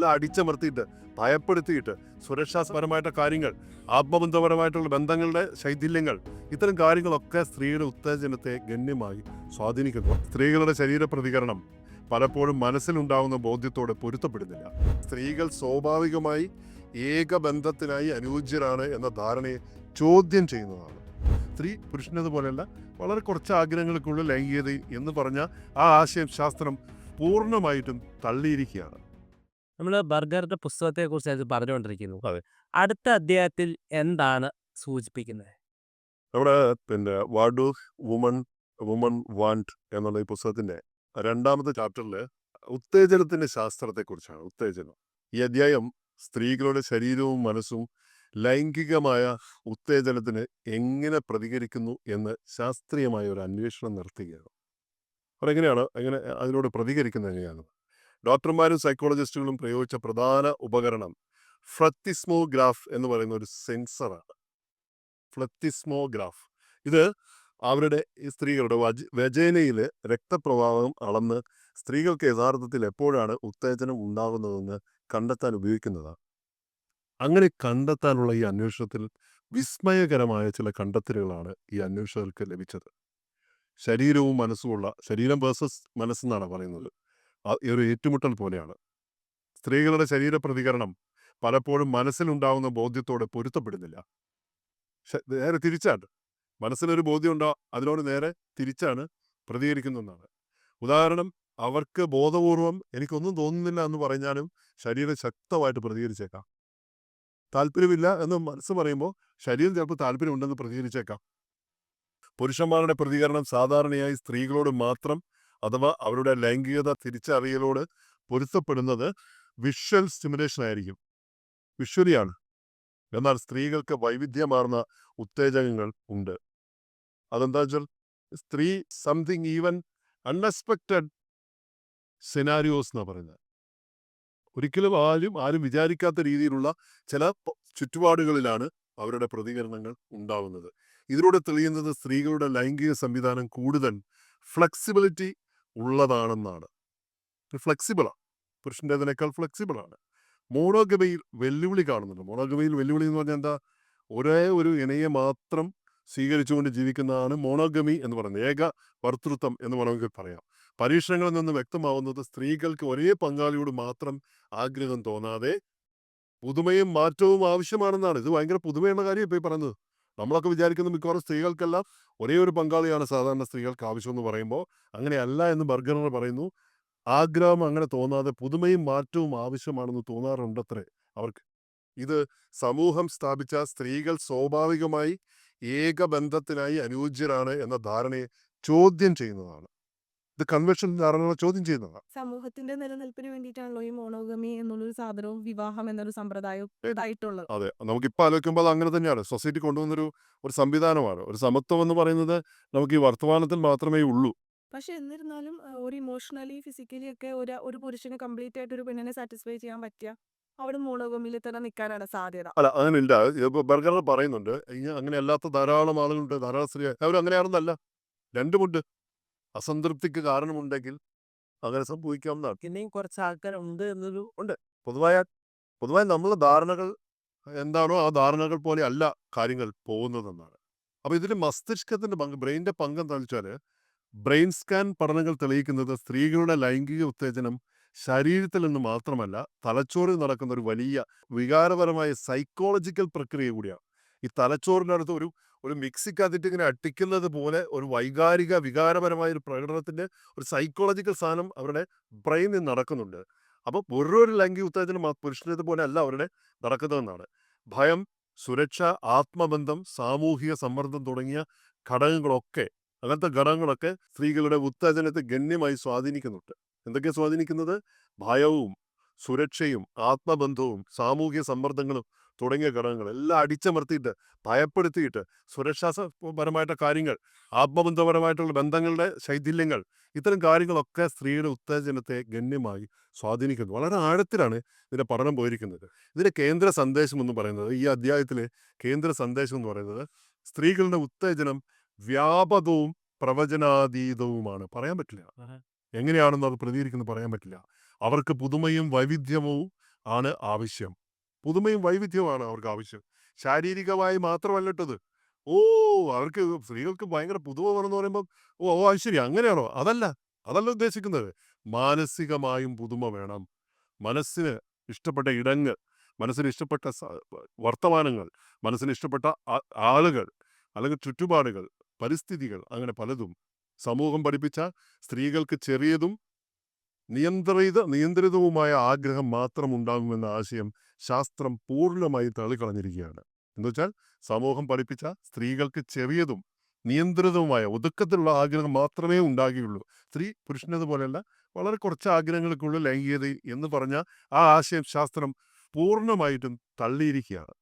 എല്ലാം അടിച്ചമർത്തിയിട്ട് ഭയപ്പെടുത്തിയിട്ട് സുരക്ഷാപരമായിട്ട് കാര്യങ്ങൾ ആത്മബന്ധപരമായിട്ടുള്ള ബന്ധങ്ങളുടെ ശൈഥില്യങ്ങൾ ഇത്തരം കാര്യങ്ങളൊക്കെ സ്ത്രീയുടെ ഉത്തേജനത്തെ ഗണ്യമായി സ്വാധീനിക്കുന്നു. സ്ത്രീകളുടെ ശരീര പ്രതികരണം പലപ്പോഴും മനസ്സിലുണ്ടാകുന്ന ബോധ്യത്തോടെ പൊരുത്തപ്പെടുന്നില്ല. സ്ത്രീകൾ സ്വാഭാവികമായി ഏകബന്ധത്തിനായി അനുയോജ്യരാണ് എന്ന ധാരണയെ ചോദ്യം ചെയ്യുന്നതാണ്. സ്ത്രീ പുരുഷനതുപോലെയല്ല വളരെ കുറച്ച് ആഗ്രഹങ്ങൾക്കുള്ള ലൈംഗികത എന്ന് പറഞ്ഞ ആ ആശയം ശാസ്ത്രം പൂർണമായിട്ടും തള്ളിയിരിക്കുകയാണ്. നമ്മൾ ബർഗറുടെ പുസ്തകത്തെക്കുറിച്ച് അത് പറഞ്ഞുകൊണ്ടിരിക്കുന്നു. അടുത്ത അധ്യായത്തിൽ എന്താണ് സൂചിപ്പിക്കുന്നത്? നമ്മുടെ പിന്നെ what do woman woman want എന്നുള്ള ഈ പുസ്തകത്തിന്റെ രണ്ടാമത്തെ ചാപ്റ്ററിൽ ഉത്തേജനത്തിന്റെ ശാസ്ത്രത്തെക്കുറിച്ചാണ്. ഉത്തേജനം. ഈ അധ്യായം സ്ത്രീകളുടെ ശരീരവും മനസ്സും ലൈംഗികമായ ഉത്തേജനത്തിന് എങ്ങനെ പ്രതികരിക്കുന്നു എന്ന് ശാസ്ത്രീയമായ ഒരു അന്വേഷണം നടത്തുകയാണ്. അവരെങ്ങനെയാണ് എങ്ങനെയാണ് എങ്ങനെ അതിനോട് പ്രതികരിക്കുന്നത് എങ്ങനെയാണ്? ഡോക്ടർമാരും സൈക്കോളജിസ്റ്റുകളും പ്രയോഗിച്ച പ്രധാന ഉപകരണം ഫ്ലത്തിസ്മോഗ്രാഫ് എന്ന് പറയുന്ന ഒരു സെൻസറാണ്. ഫ്ലത്തിസ്മോഗ്രാഫ്. ഇത് അവരുടെ സ്ത്രീകളുടെ വജ രക്തപ്രവാഹം അളന്ന് സ്ത്രീകൾക്ക് യഥാർത്ഥത്തിൽ എപ്പോഴാണ് ഉത്തേജനം ഉണ്ടാകുന്നതെന്ന് കണ്ടെത്താൻ ഉപയോഗിക്കുന്നതാണ്. അങ്ങനെ കണ്ടെത്താനുള്ള ഈ അന്വേഷണത്തിൽ വിസ്മയകരമായ ചില കണ്ടെത്തലുകളാണ് ഈ അന്വേഷകർക്ക് ലഭിച്ചത്. ശരീരവും മനസ്സുമുള്ള ശരീരം വേഴ്സസ് മനസ്സെന്നാണ് പറയുന്നത്. ഒരു ഏറ്റുമുട്ടൽ പോലെയാണ്. സ്ത്രീകളുടെ ശരീരപ്രതികരണം പലപ്പോഴും മനസ്സിലുണ്ടാവുന്ന ബോധ്യത്തോടെ പൊരുത്തപ്പെടുന്നില്ല. നേരെ തിരിച്ചാണ്. മനസ്സിലൊരു ബോധ്യം ഉണ്ടോ അതിനോട് നേരെ തിരിച്ചാണ് പ്രതികരിക്കുന്നതെന്നാണ് ഉദാഹരണം അവർക്ക് ബോധപൂർവം എനിക്കൊന്നും തോന്നുന്നില്ല എന്ന് പറഞ്ഞാലും ശരീരം ശക്തമായിട്ട് പ്രതികരിച്ചേക്കാം. താല്പര്യമില്ല എന്ന് മനസ്സ് പറയുമ്പോൾ ശരീരം ചിലപ്പോൾ താല്പര്യമുണ്ടെന്ന് പ്രതികരിച്ചേക്കാം. പുരുഷന്മാരുടെ പ്രതികരണം സാധാരണയായി സ്ത്രീകളോട് മാത്രം അഥവാ അവരുടെ ലൈംഗികത തിരിച്ചറിയലോട് പൊരുത്തപ്പെടുന്നത് വിഷ്വൽ സ്റ്റിമുലേഷൻ ആയിരിക്കും. വിഷ്വലിയാണ്. എന്നാൽ സ്ത്രീകൾക്ക് വൈവിധ്യമാർന്ന ഉത്തേജകങ്ങൾ ഉണ്ട്. അതെന്താ വെച്ചാൽ സ്ത്രീ സംതിങ് ഈവൻ അൺഎക്സ്പെക്റ്റഡ് സിനാരിയോസ് എന്ന് പറയുന്നത്. ഒരിക്കലും ആരും ആരും വിചാരിക്കാത്ത രീതിയിലുള്ള ചില ചുറ്റുപാടുകളിലാണ് അവരുടെ പ്രതികരണങ്ങൾ ഉണ്ടാകുന്നത് ഇതിലൂടെ തെളിയുന്നത് സ്ത്രീകളുടെ ലൈംഗിക സംവിധാനം കൂടുതൽ ഫ്ലെക്സിബിലിറ്റി ഉള്ളതാണെന്നാണ്. ഫ്ലെക്സിബിളാണ് പുരുഷന്റെതിനേക്കാൾ ഫ്ലെക്സിബിളാണ് മോണോഗമയിൽ വെല്ലുവിളി കാണുന്നുണ്ട്. മോണോഗമയിൽ വെല്ലുവിളി എന്ന് പറഞ്ഞാൽ എന്താ? ഒരേ ഒരു ഇണയെ മാത്രം സ്വീകരിച്ചുകൊണ്ട് ജീവിക്കുന്നതാണ് മോണോഗമി എന്ന് പറയുന്നത്. ഏക ഭർത്തൃത്വം എന്ന് വേണമെങ്കിൽ പറയാം. പരീക്ഷണങ്ങളിൽ നിന്ന് വ്യക്തമാവുന്നത് സ്ത്രീകൾക്ക് ഒരേ പങ്കാളിയോട് മാത്രം ആഗ്രഹം തോന്നാതെ പുതുമയും മാറ്റവും ആവശ്യമാണെന്നാണ്. ഇത് ഭയങ്കര പുതുമയുള്ള കാര്യം ഇപ്പോൾ പറയുന്നത്. നമ്മളൊക്കെ വിചാരിക്കുന്ന മിക്കവാറും സ്ത്രീകൾക്കെല്ലാം ഒരേ ഒരു പങ്കാളിയാണ് സാധാരണ സ്ത്രീകൾക്ക് ആവശ്യം എന്ന് പറയുമ്പോൾ. അങ്ങനെയല്ല എന്ന് ബർഗറർ പറയുന്നു. ആഗ്രഹം അങ്ങനെ തോന്നാതെ പുതുമയും മാറ്റവും ആവശ്യമാണെന്ന് തോന്നാറുണ്ടത്രേ അവർക്ക്. ഇത് സമൂഹം സ്ഥാപിച്ച സ്ത്രീകൾ സ്വാഭാവികമായി ഏകബന്ധത്തിനായി അനുയോജ്യരാണ് എന്ന ധാരണയെ ചോദ്യം ചെയ്യുന്നതാണ്. ഇത് കൺവെൻഷൻ ചോദ്യം ചെയ്യുന്നത്. സമൂഹത്തിന്റെ നിലനിൽപ്പിന് വേണ്ടിയിട്ടാണല്ലോ ഈ മോണോഗമി എന്നുള്ളൊരു സാധനവും വിവാഹം എന്നൊരു സമ്പ്രദായവും ഏത്? ഉണ്ടായിട്ടുള്ളത് അതെ. നമുക്കിപ്പോൾ ആലോചിക്കുമ്പോൾ അത് അങ്ങനെ തന്നെയാണ്. സൊസൈറ്റി കൊണ്ടുവന്നൊരു ഒരു സംവിധാനമാണ്. ഒരു സമത്വം എന്ന് പറയുന്നത് നമുക്ക് ഈ വർത്തമാനത്തിൽ മാത്രമേ ഉള്ളൂ. പക്ഷെ എന്നിരുന്നാലും ഒരു ഇമോഷണലി ഫിസിക്കലി ഒക്കെ ഒരു ഒരു പുരുഷന് കംപ്ലീറ്റ് ആയിട്ട് ഒരു പെണ്ണിനെ സാറ്റിസ്ഫൈ ചെയ്യാൻ പറ്റിയ അവിടെ മോണോഗമിയിൽ തന്നെ നിൽക്കാനാണ് സാധ്യത. അല്ല അങ്ങനെയില്ല. ബർഗർ പറയുന്നുണ്ട് അങ്ങനെ അല്ലാത്ത ധാരാളം ആളുകളുണ്ട് ധാരാളം സ്ത്രീ അവർ അങ്ങനെയാണെന്നല്ല രണ്ടുമുണ്ട്. അസംതൃപ്തിക്ക് കാരണമുണ്ടെങ്കിൽ അങ്ങനെ സംഭവിക്കാവുന്നതാണ്. പിന്നെയും കുറച്ച് ആൾക്കാരുണ്ട് എന്നൊരു ഉണ്ട്. പൊതുവായ പൊതുവായ നമ്മളെ ധാരണകൾ എന്താണോ ആ ധാരണകൾ പോലെ അല്ല കാര്യങ്ങൾ പോകുന്നതെന്നാണ്. അപ്പോൾ ഇതിൽ മസ്തിഷ്കത്തിന്റെ പങ്ക് ബ്രെയിനിന്റെ പങ്ക് എന്താണെന്ന് വെച്ചാൽ ബ്രെയിൻ സ്കാൻ പഠനങ്ങൾ തെളിയിക്കുന്നത് സ്ത്രീകളുടെ ലൈംഗിക ഉത്തേജനം ശരീരത്തിൽ നിന്ന് മാത്രമല്ല തലച്ചോറിൽ നടക്കുന്ന ഒരു വലിയ വികാരപരമായ സൈക്കോളജിക്കൽ പ്രക്രിയ കൂടിയാണ്. ഈ തലച്ചോറിനടുത്ത് ഒരു ഒരു മിക്സിക്കകത്തിട്ട് ഇങ്ങനെ അട്ടിക്കുന്നത് പോലെ ഒരു വൈകാരിക വികാരപരമായ ഒരു പ്രകടനത്തിന്റെ ഒരു സൈക്കോളജിക്കൽ സാധനം അവരുടെ ബ്രെയിനിൽ നടക്കുന്നുണ്ട്. അപ്പോൾ ഓരോരു ലൈംഗിക ഉത്തേജനം പുരുഷനത് പോലെ അല്ല അവരുടെ നടക്കുന്നതെന്നാണ്. ഭയം സുരക്ഷ ആത്മബന്ധം സാമൂഹിക സമ്മർദ്ദം തുടങ്ങിയ ഘടകങ്ങളൊക്കെ അങ്ങനത്തെ ഘടകങ്ങളൊക്കെ സ്ത്രീകളുടെ ഉത്തേജനത്തെ ഗണ്യമായി സ്വാധീനിക്കുന്നുണ്ട്. എന്തൊക്കെ സ്വാധീനിക്കുന്നത്? ഭയവും സുരക്ഷയും ആത്മബന്ധവും സാമൂഹിക സമ്മർദ്ദങ്ങളും തുടങ്ങിയ ഘടകങ്ങൾ എല്ലാം അടിച്ചമർത്തിയിട്ട് ഭയപ്പെടുത്തിയിട്ട് സുരക്ഷാപരമായിട്ട് കാര്യങ്ങൾ ആത്മബന്ധപരമായിട്ടുള്ള ബന്ധങ്ങളുടെ ശൈഥില്യങ്ങൾ ഇത്തരം കാര്യങ്ങളൊക്കെ സ്ത്രീയുടെ ഉത്തേജനത്തെ ഗണ്യമായി സ്വാധീനിക്കുന്നു. വളരെ ആഴത്തിലാണ് ഇതിന്റെ പഠനം പോയിരിക്കുന്നത്. ഇതിന്റെ കേന്ദ്ര സന്ദേശം എന്ന് പറയുന്നത് ഈ അധ്യായത്തിലെ കേന്ദ്ര സന്ദേശം എന്ന് പറയുന്നത് സ്ത്രീകളുടെ ഉത്തേജനം വ്യാപകവും പ്രവചനാതീതവുമാണ്. പറയാൻ പറ്റില്ല. എങ്ങനെയാണെന്ന് അത് പ്രതികരിക്കുന്നത് പറയാൻ പറ്റില്ല. അവർക്ക് പുതുമയും വൈവിധ്യവും ആണ് ആവശ്യം. പുതുമയും വൈവിധ്യവുമാണ് അവർക്ക് ആവശ്യം. ശാരീരികമായി മാത്രമല്ലട്ടത്. ഓ അവർക്ക് സ്ത്രീകൾക്ക് ഭയങ്കര പുതുമ വേണമെന്ന് പറയുമ്പോൾ ഓ ഓ ശരി. അങ്ങനെയാണോ? അതല്ല. അതല്ല ഉദ്ദേശിക്കുന്നത്. മാനസികമായും പുതുമ വേണം. മനസ്സിന് ഇഷ്ടപ്പെട്ട ഇടങ്ങൾ മനസ്സിന് ഇഷ്ടപ്പെട്ട വർത്തമാനങ്ങൾ മനസ്സിന് ഇഷ്ടപ്പെട്ട ആളുകൾ അല്ലെങ്കിൽ ചുറ്റുപാടുകൾ പരിസ്ഥിതികൾ അങ്ങനെ പലതും. സമൂഹം പഠിപ്പിച്ച സ്ത്രീകൾക്ക് ചെറിയതും നിയന്ത്രിത നിയന്ത്രിതവുമായ ആഗ്രഹം മാത്രം ഉണ്ടാകുമെന്ന ആശയം ശാസ്ത്രം പൂർണമായി തള്ളിക്കളഞ്ഞിരിക്കുകയാണ്. എന്നുവെച്ചാൽ സമൂഹം പഠിപ്പിച്ച സ്ത്രീകൾക്ക് ചെറിയതും നിയന്ത്രിതവുമായ ഒതുക്കത്തിലുള്ള ആഗ്രഹം മാത്രമേ ഉണ്ടാകുകയുള്ളൂ. സ്ത്രീ പുരുഷനതുപോലെയല്ല വളരെ കുറച്ച് ആഗ്രഹങ്ങൾക്കുള്ള ലൈംഗികത എന്ന് പറഞ്ഞ ആ ആശയം ശാസ്ത്രം പൂർണമായിട്ടും തള്ളിയിരിക്കുകയാണ്.